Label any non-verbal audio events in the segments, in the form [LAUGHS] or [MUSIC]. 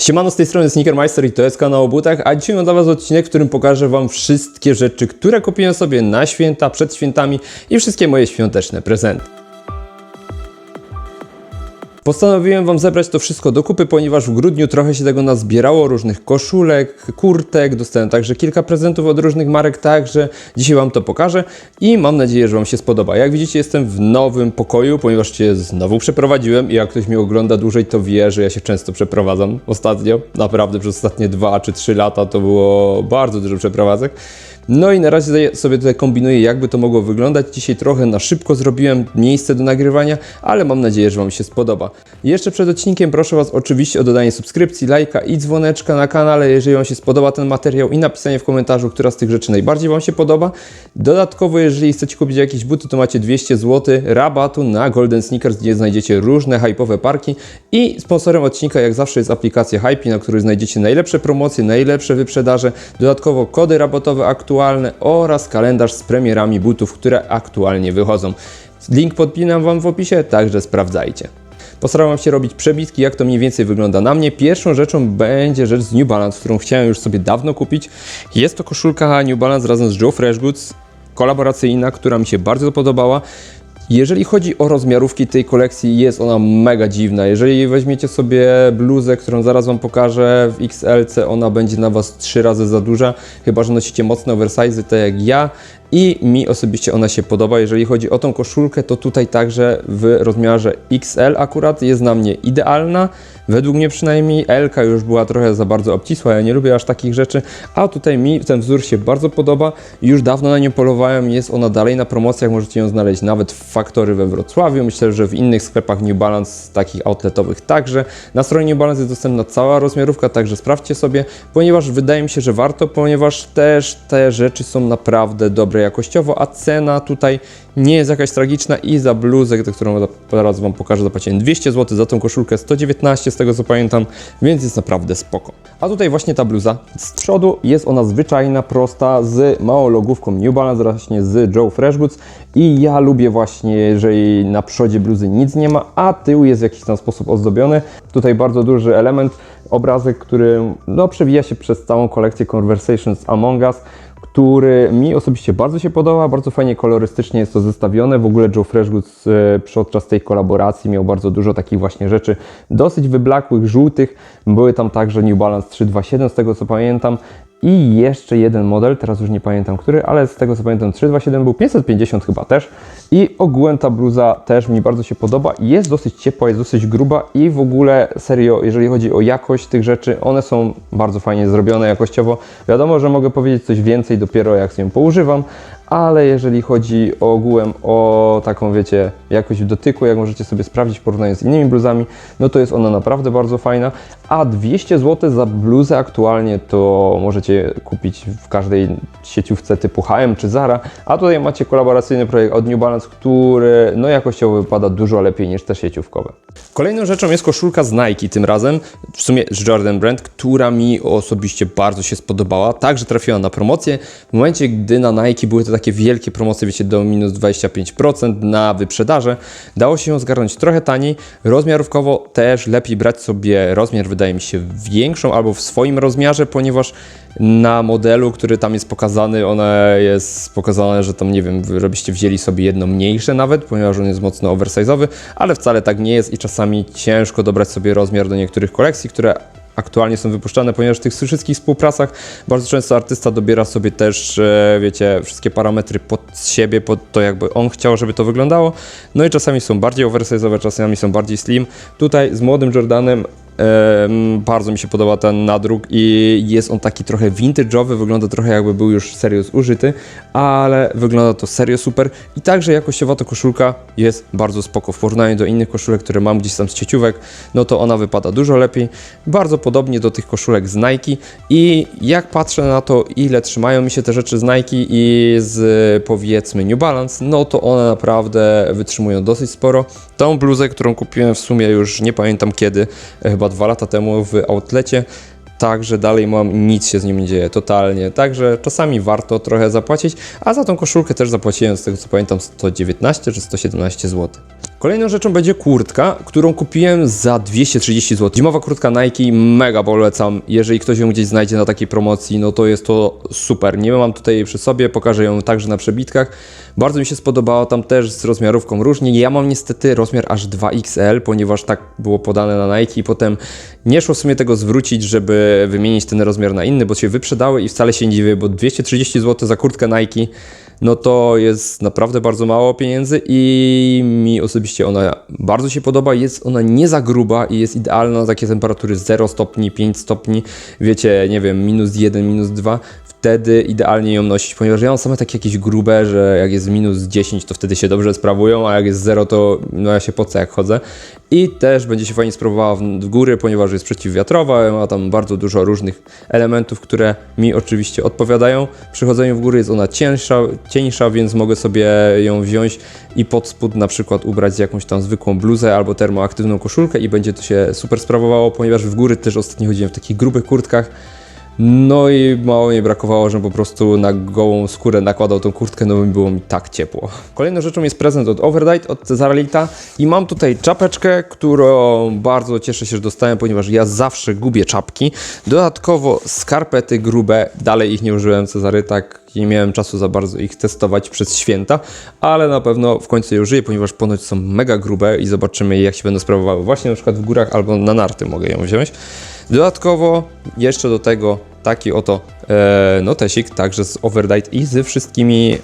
Siemano z tej strony Sneakermeister i to jest kanał o butach, a dzisiaj mam dla Was odcinek, w którym pokażę Wam wszystkie rzeczy, które kupiłem sobie na święta, przed świętami i wszystkie moje świąteczne prezenty. Postanowiłem Wam zebrać to wszystko do kupy, ponieważ w grudniu trochę się tego nazbierało, różnych koszulek, kurtek, dostałem także kilka prezentów od różnych marek, także dzisiaj Wam to pokażę i mam nadzieję, że Wam się spodoba. Jak widzicie jestem w nowym pokoju, ponieważ się znowu przeprowadziłem i jak ktoś mnie ogląda dłużej, to wie, że ja się często przeprowadzam ostatnio, naprawdę przez ostatnie 2 czy 3 lata to było bardzo dużo przeprowadzek. No i na razie sobie tutaj kombinuję, jakby to mogło wyglądać. Dzisiaj trochę na szybko zrobiłem miejsce do nagrywania, ale mam nadzieję, że Wam się spodoba. Jeszcze przed odcinkiem proszę Was oczywiście o dodanie subskrypcji, lajka i dzwoneczka na kanale, jeżeli Wam się spodoba ten materiał i napisanie w komentarzu, która z tych rzeczy najbardziej Wam się podoba. Dodatkowo, jeżeli chcecie kupić jakieś buty, to macie 200 zł rabatu na Golden Sneakers, gdzie znajdziecie różne hype'owe parki i sponsorem odcinka jak zawsze jest aplikacja Hype, na której znajdziecie najlepsze promocje, najlepsze wyprzedaże, dodatkowo kody rabatowe aktualne oraz kalendarz z premierami butów, które aktualnie wychodzą. Link podpinam Wam w opisie, także sprawdzajcie. Postarałem się robić przebitki, jak to mniej więcej wygląda na mnie. Pierwszą rzeczą będzie rzecz z New Balance, którą chciałem już sobie dawno kupić. Jest to koszulka New Balance razem z Joe Freshgoods, kolaboracyjna, która mi się bardzo podobała. Jeżeli chodzi o rozmiarówki tej kolekcji, jest ona mega dziwna. Jeżeli weźmiecie sobie bluzę, którą zaraz Wam pokażę w XLC, ona będzie na Was trzy razy za duża, chyba że nosicie mocne oversize, tak jak ja. I mi osobiście ona się podoba. Jeżeli chodzi o tą koszulkę, to tutaj także w rozmiarze XL akurat jest na mnie idealna. Według mnie przynajmniej L już była trochę za bardzo obcisła, ja nie lubię aż takich rzeczy, a tutaj mi ten wzór się bardzo podoba. Już dawno na nią polowałem, jest ona dalej na promocjach, możecie ją znaleźć nawet w Factory we Wrocławiu, myślę, że w innych sklepach New Balance, takich outletowych także. Na stronie New Balance jest dostępna cała rozmiarówka, także sprawdźcie sobie, ponieważ wydaje mi się, że warto, ponieważ też te rzeczy są naprawdę dobre jakościowo, a cena tutaj nie jest jakaś tragiczna i za bluzę, którą zaraz Wam pokażę, zapłaciłem 200 zł, za tą koszulkę 119 z tego co pamiętam, więc jest naprawdę spoko. A tutaj właśnie ta bluza. Z przodu jest ona zwyczajna, prosta, z małą logówką New Balance, właśnie z Joe Freshgoods i ja lubię właśnie, jeżeli na przodzie bluzy nic nie ma, a tył jest w jakiś tam sposób ozdobiony. Tutaj bardzo duży element, obrazek, który no, przewija się przez całą kolekcję Conversations Among Us, który mi osobiście bardzo się podoba, bardzo fajnie kolorystycznie jest to zestawione. W ogóle Joe Freshgoods e, podczas tej kolaboracji miał bardzo dużo takich właśnie rzeczy, dosyć wyblakłych, żółtych. Były tam także New Balance 327 z tego co pamiętam i jeszcze jeden model, teraz już nie pamiętam który, ale z tego co pamiętam 327 był 550 chyba też. I ogółem ta bluza też mi bardzo się podoba. Jest dosyć ciepła, jest dosyć gruba i w ogóle serio, jeżeli chodzi o jakość tych rzeczy, one są bardzo fajnie zrobione jakościowo. Wiadomo, że mogę powiedzieć coś więcej dopiero jak sobie ją poużywam, ale jeżeli chodzi ogółem o taką, wiecie, jakość w dotyku, jak możecie sobie sprawdzić w porównaniu z innymi bluzami, no to jest ona naprawdę bardzo fajna, a 200 zł za bluzę aktualnie to możecie kupić w każdej sieciówce typu H&M czy Zara, a tutaj macie kolaboracyjny projekt od New Balance, który no jakościowo wypada dużo lepiej niż te sieciówkowe. Kolejną rzeczą jest koszulka z Nike tym razem, w sumie z Jordan Brand, która mi osobiście bardzo się spodobała, także trafiła na promocję. W momencie, gdy na Nike były to takie wielkie promocje, wiecie, do minus 25% na wyprzedaże, dało się ją zgarnąć trochę taniej. Rozmiarówkowo też lepiej brać sobie rozmiar, wydaje mi się, większą albo w swoim rozmiarze, ponieważ na modelu, który tam jest pokazany, one jest pokazane, że tam nie wiem, robiście wzięli sobie jedno mniejsze nawet, ponieważ on jest mocno oversize'owy, ale wcale tak nie jest i czasami ciężko dobrać sobie rozmiar do niektórych kolekcji, które aktualnie są wypuszczane, ponieważ w tych wszystkich współpracach bardzo często artysta dobiera sobie też, e, wiecie, wszystkie parametry pod siebie, pod to jakby on chciał, żeby to wyglądało. No i czasami są bardziej oversize'owe, czasami są bardziej slim. Tutaj z młodym Jordanem Em, bardzo mi się podoba ten nadruk i jest on taki trochę vintage'owy, wygląda trochę jakby był już serio zużyty, ale wygląda to serio super. I także jakościowa ta koszulka jest bardzo spoko. W porównaniu do innych koszulek, które mam gdzieś tam z sieciówek, no to ona wypada dużo lepiej, bardzo podobnie do tych koszulek z Nike. I jak patrzę na to ile trzymają mi się te rzeczy z Nike i z powiedzmy New Balance, no to one naprawdę wytrzymują dosyć sporo. Tą bluzę, którą kupiłem w sumie już nie pamiętam kiedy, chyba dwa lata temu w outlecie. Także dalej mam, nic się z nim nie dzieje, totalnie. Także czasami warto trochę zapłacić, a za tą koszulkę też zapłaciłem, z tego co pamiętam, 119 czy 117 zł. Kolejną rzeczą będzie kurtka, którą kupiłem za 230 zł. Zimowa kurtka Nike, mega polecam. Jeżeli ktoś ją gdzieś znajdzie na takiej promocji, no to jest to super. Nie mam tutaj przy sobie, pokażę ją także na przebitkach. Bardzo mi się spodobała, tam też z rozmiarówką różnie. Ja mam niestety rozmiar aż 2XL, ponieważ tak było podane na Nike i potem nie szło w sumie tego zwrócić, żeby wymienić ten rozmiar na inny, bo się wyprzedały i wcale się nie dziwię, bo 230 zł za kurtkę Nike no to jest naprawdę bardzo mało pieniędzy i mi osobiście ona bardzo się podoba. Jest ona nie za gruba i jest idealna na takie temperatury 0 stopni, 5 stopni, wiecie, nie wiem, minus 1, minus 2. Wtedy idealnie ją nosić, ponieważ ja mam same takie jakieś grube, że jak jest minus 10, to wtedy się dobrze sprawują, a jak jest 0, to no ja się pocę jak chodzę. I też będzie się fajnie sprawowała w, w góry, ponieważ jest przeciwwiatrowa, ma tam bardzo dużo różnych elementów, które mi oczywiście odpowiadają. Przy chodzeniu w góry jest ona cięższa, cieńsza, więc mogę sobie ją wziąć i pod spód na przykład ubrać jakąś tam zwykłą bluzę albo termoaktywną koszulkę i będzie to się super sprawowało, ponieważ w góry też ostatnio chodziłem w takich grubych kurtkach. No i mało mi brakowało, że po prostu na gołą skórę nakładał tą kurtkę, no i było mi tak ciepło. Kolejną rzeczą jest prezent od Overdite, od Cezara Lita i mam tutaj czapeczkę, którą bardzo cieszę się, że dostałem, ponieważ ja zawsze gubię czapki. Dodatkowo skarpety grube, dalej ich nie użyłem Cezary, tak nie miałem czasu za bardzo ich testować przez święta, ale na pewno w końcu je użyję, ponieważ ponoć są mega grube i zobaczymy jak się będą sprawowały właśnie na przykład w górach albo na narty mogę ją wziąć. Dodatkowo jeszcze do tego taki oto e, notesik, także z Overdite i ze wszystkimi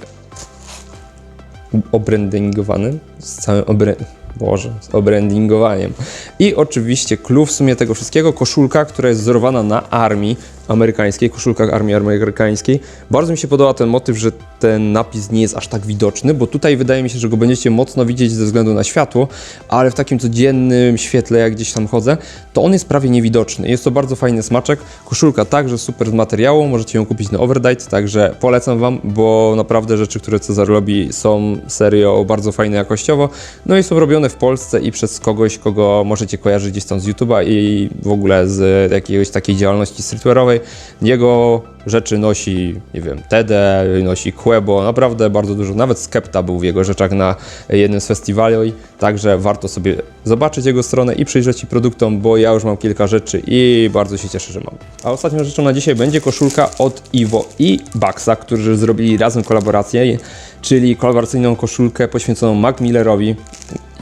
obrandingowanym, z całym obrę... Boże, z obrandingowaniem. I oczywiście clue w sumie tego wszystkiego, koszulka, która jest wzorowana na armii amerykańskiej, koszulkach armii amerykańskiej. Bardzo mi się podoba ten motyw, że ten napis nie jest aż tak widoczny, bo tutaj wydaje mi się, że go będziecie mocno widzieć ze względu na światło, ale w takim codziennym świetle, jak gdzieś tam chodzę, to on jest prawie niewidoczny. Jest to bardzo fajny smaczek. Koszulka także super z materiału, możecie ją kupić na Overdite, także polecam Wam, bo naprawdę rzeczy, które Cezar robi są serio bardzo fajne jakościowo, no i są robione w Polsce i przez kogoś, kogo możecie kojarzyć gdzieś tam z YouTube'a i w ogóle z jakiejś takiej działalności streetwearowej. Jego rzeczy nosi, nie wiem, Tede, nosi Quebo, naprawdę bardzo dużo, nawet Skepta był w jego rzeczach na jednym z festiwali, także warto sobie zobaczyć jego stronę i przyjrzeć się produktom, bo ja już mam kilka rzeczy i bardzo się cieszę, że mam. A ostatnią rzeczą na dzisiaj będzie koszulka od Iwo i Baxa, którzy zrobili razem kolaborację, czyli kolaboracyjną koszulkę poświęconą Mac Millerowi.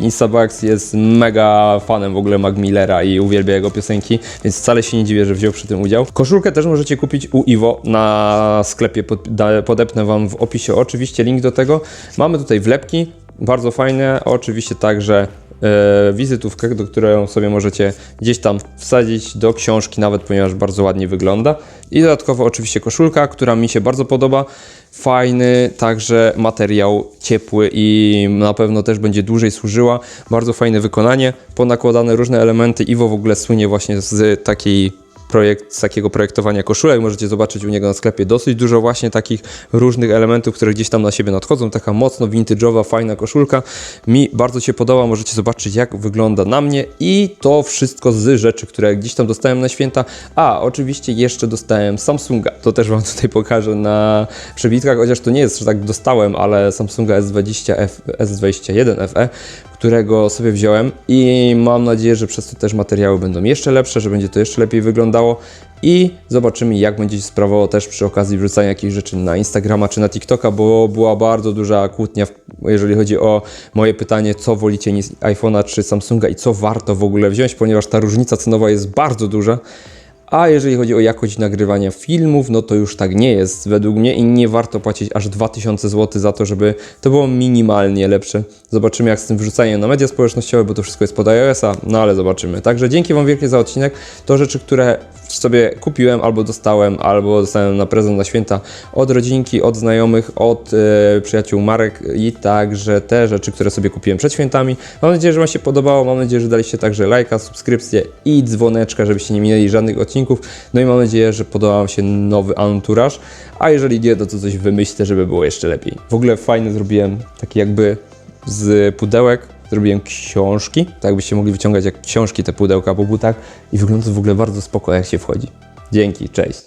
Instabax jest mega fanem w ogóle Mac Millera i uwielbia jego piosenki, więc wcale się nie dziwię, że wziął przy tym udział. Koszulkę też możecie kupić u Iwo na sklepie, pod, da, podepnę Wam w opisie oczywiście link do tego. Mamy tutaj wlepki, bardzo fajne, oczywiście także wizytówkę, do której sobie możecie gdzieś tam wsadzić do książki nawet, ponieważ bardzo ładnie wygląda. I dodatkowo oczywiście koszulka, która mi się bardzo podoba. Fajny także materiał, ciepły i na pewno też będzie dłużej służyła. Bardzo fajne wykonanie, ponakładane różne elementy. Iwo w ogóle słynie właśnie z takiej projekt, z takiego projektowania koszulek. Możecie zobaczyć u niego na sklepie dosyć dużo właśnie takich różnych elementów, które gdzieś tam na siebie nadchodzą. Taka mocno vintage'owa, fajna koszulka. Mi bardzo się podoba. Możecie zobaczyć, jak wygląda na mnie i to wszystko z rzeczy, które gdzieś tam dostałem na święta. A, oczywiście jeszcze dostałem Samsunga. To też Wam [LAUGHS] tutaj pokażę na przebitkach, chociaż to nie jest, że tak dostałem, ale Samsunga S20 S21 FE, którego sobie wziąłem i mam nadzieję, że przez to też materiały będą jeszcze lepsze, że będzie to jeszcze lepiej wyglądało i zobaczymy jak będzie się sprawowało też przy okazji wrzucania jakichś rzeczy na Instagrama czy na TikToka, bo była bardzo duża kłótnia, jeżeli chodzi o moje pytanie, co wolicie iPhone'a czy Samsunga i co warto w ogóle wziąć, ponieważ ta różnica cenowa jest bardzo duża. A jeżeli chodzi o jakość nagrywania filmów, no to już tak nie jest według mnie i nie warto płacić aż 2000 zł za to, żeby to było minimalnie lepsze. Zobaczymy jak z tym wrzucaniem na media społecznościowe, bo to wszystko jest pod iOS-a, no ale zobaczymy. Także dzięki Wam wielkie za odcinek. To rzeczy, które sobie kupiłem albo dostałem, albo dostałem na prezent na święta od rodzinki, od znajomych, od e, przyjaciół Marek i także te rzeczy, które sobie kupiłem przed świętami. Mam nadzieję, że Wam się podobało, mam nadzieję, że daliście także lajka, subskrypcję i dzwoneczka, żebyście nie minęli żadnych odcinków. No i mam nadzieję, że podoba Wam się nowy anturaż, a jeżeli nie, to, to coś wymyślę, żeby było jeszcze lepiej. W ogóle fajny zrobiłem taki jakby z pudełek zrobiłem książki, tak jakbyście mogli wyciągać jak książki te pudełka po butach i wygląda to w ogóle bardzo spoko jak się wchodzi. Dzięki, cześć.